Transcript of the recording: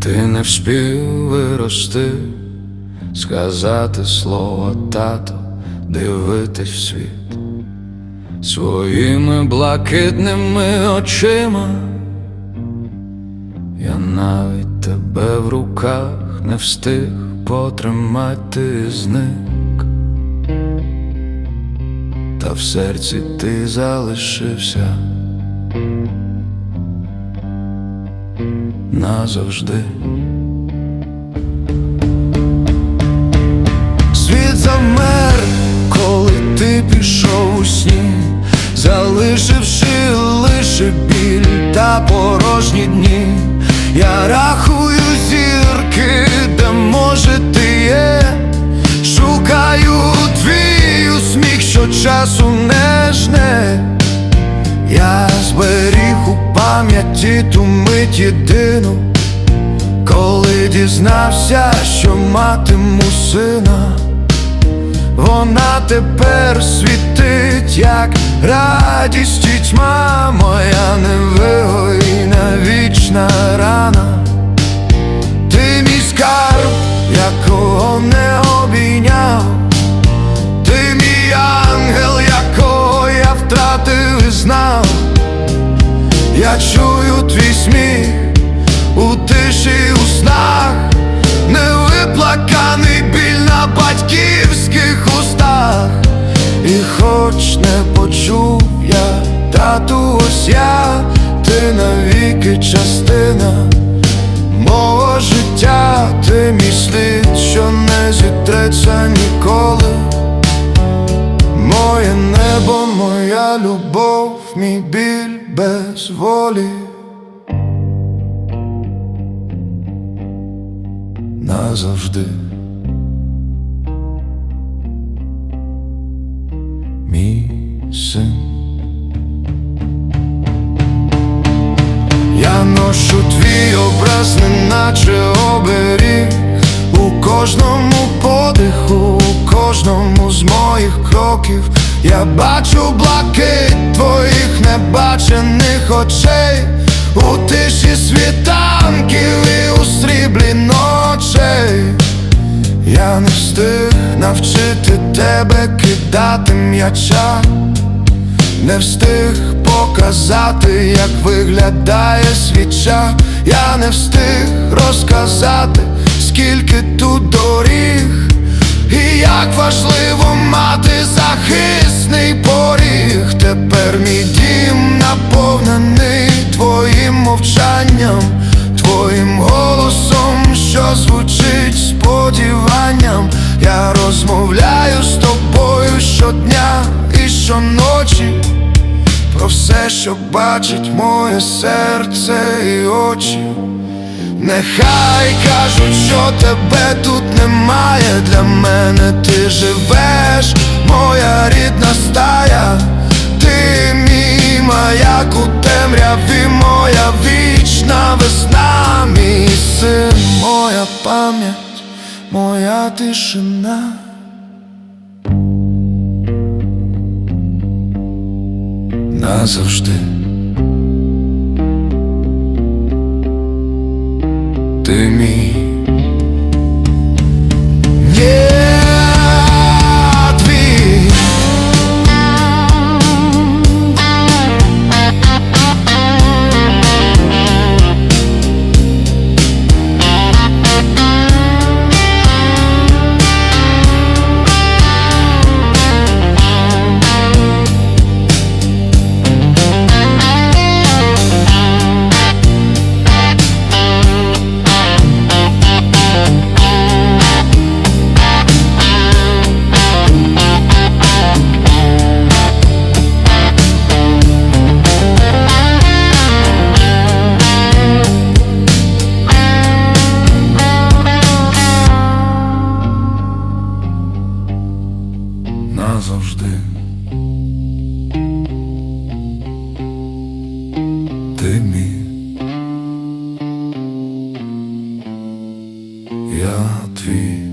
Ти не вспів вирости, сказати слово тато, дивитись в світ своїми блакитними очима. Я навіть тебе в руках не встиг потримати зник, та в серці ти залишився. Назавжди. Світ завмер, коли ти пішов у сні, залишивши лише біль та порожні дні. Я рахую зірки, де може ти є. Шукаю твій усміх, що часу не жне. Пам'яті ту мить єдину, коли дізнався, що матиму сина. Вона тепер світить, як радість тьма моя невигойна вічна Я чую твій сміх у тиші у снах, невиплаканий біль на батьківських устах. І хоч не почув я, тату, ось я, ти навіки частина мого життя, ти мій слід, що не зітреться ніколи. Моє небо, моя любов, мій біль без волі. Назавжди. Мій син. Я ношу твій образ, неначе оберіг у кожному подиху, у кожному з моїх кроків. Я бачу блакить твоїх небачених очей, у тиші світанків і у сріблі ночей. Я не встиг навчити тебе кидати м'яча. Не встиг показати, як виглядає свіча. Я не встиг розказати, скільки тут доріг, як важливо мати захисний поріг. Тепер мій дім наповнений твоїм мовчанням, твоїм голосом, що звучить сподіванням. Я розмовляю з тобою щодня і щоночі. Про все, що бачить моє серце і очі. Нехай кажуть, що тебе тут немає. Для мене ти живеш, моя рідна стая, ти мій маяк у темряві, моя вічна весна, мій син, моя пам'ять, моя тишина. Назавжди. Ти мій назавжди. Ти мій, я твій.